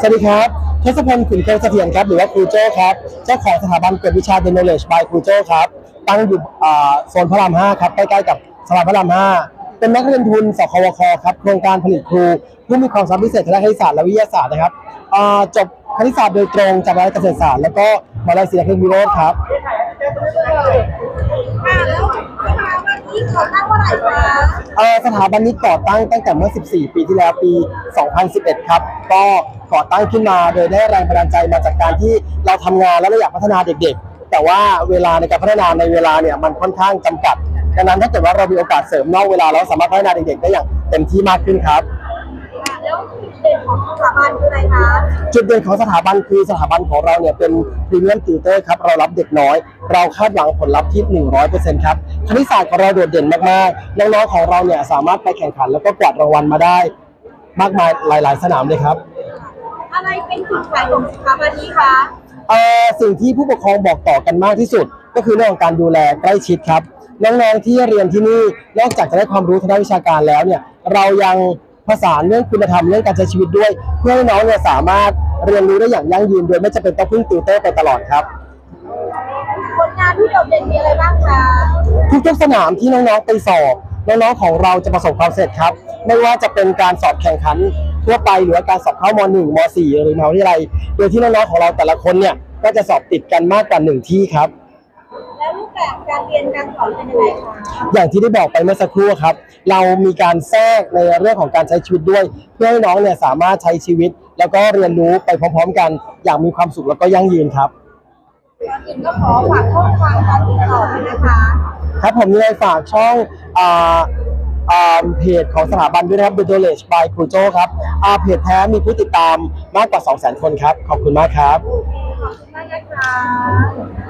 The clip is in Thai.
สวัสดีครับทศพลขุนเกลเสถียรครับหรือว่าครูโจ้ครับ เจ้าของสถาบันเกวดวิชา The Knowledge by ครูโจ้ครับ ตั้งอยู่โซนพระราม 5 ครับ ใกล้ๆกับสภาพระราม 5 เป็นนักเรียนทุนสควคครับ โครงการผลิตครู ผู้มีความสามารถพิเศษทางด้านคณิตศาสตร์และวิทยาศาสตร์นะครับจบคณิตศาสตร์โดยตรงจากมหาวิทยาลัยเกษตรศาสตร์แล้วก็มหาวิทยาลัยศรีนครินทรวิโรธครับ ค่ะแล้วสถาบั นนี้ก่อตั้งเมื่อไหร่คะเอ่อสถาบันนี้ก่อตั้งตั้งแต่เมื่อ 14 ปีที่แล้วปี 2011 ครับ ก็ก่อตั้งขึ้นมาโดยได้แรงบันดาลใจมาจากการที่เราทำงานแล้วเราอยากพัฒนาเด็กๆ แต่ว่าเวลาในการพัฒนาในเวลาเนี่ยมันค่อนข้างจำกัด ดังนั้นถ้าเกิดว่าเรามีโอกาสเสริมนอกเวลาเราสามารถพัฒนาเด็กๆได้อย่างเต็มที่มากขึ้นครับค่ะแล้วจุดเด่นของสถาบันคืออะไรคะจุดเด่นของสถาบันคือสถาบันของเราเนี่ยเป็นพรีเมียมติวเตอร์ครับเรารับเด็กน้อย เราคาดหวังผลลัพธ์ที่ 100%ครับคณิตศาสตร์ของเราโดดเด่นมากๆ น้องๆของเราเนี่ยสามารถไปแข่งขันแล้วก็กวาดรางวัลมาได้ มากมายหลาย ๆ สนามเลยครับ อะไรเป็นจุดขายของสถาบันนี้คะเอ่อสิ่งที่ผู้ปกครองบอกต่อกันมากที่สุด ก็คือเรื่องของการดูแลใกล้ชิดครับ น้องๆที่เรียนที่นี่นอกจากจะได้ความรู้ทางด้านวิชาการแล้วเนี่ยเรายังผสานเรื่องคุณธรรมเรื่องการใช้ชีวิตด้วย เพื่อให้น้องเนี่ยสามารถเรียนรู้ได้อย่างยั่งยืนโดยไม่จำเป็นต้องพึ่งติวเตอร์ไปตลอดครับผลงาน ที่โดดเด่นมีอะไรบ้างคะทุกๆสนามที่น้องๆไปสอบน้องๆของเราจะประสบความสำเร็จครับ ไม่ว่าจะเป็นการสอบแข่งขันทั่วไปหรือว่าการสอบเข้ามหนึ่งมสี่หรือมหาวิทยาลัยโดยที่น้องๆของเราแต่ละคนเนี่ยก็จะสอบติดกันมากกว่าหนึ่งที่ครับ แล้วรูปแบบการเรียนการสอนเป็นยังไงคะอย่างที่ได้บอกไปเมื่อสักครู่ครับ เรามีการแทรกในเรื่องของการใช้ชีวิตด้วย เพื่อให้น้องเนี่ยสามารถใช้ชีวิต แล้วก็เรียนรู้ไปพร้อม ๆ กันอย่างมีความสุขแล้วก็ยั่งยืนครับก่ อื่นก็ขอฝากข้อความการติดต่อด้วยนะคะครับผมยังไงฝากช่องอ่าอ่าเพจของสถาบันด้วยนะครับ The Knowledge by ครูโจครับอ่าเพจแท้มีผู้ติดตามมากกว่า 200,000 คนครับ ขอบคุณมากครับ ขอบคุณมากนะคะ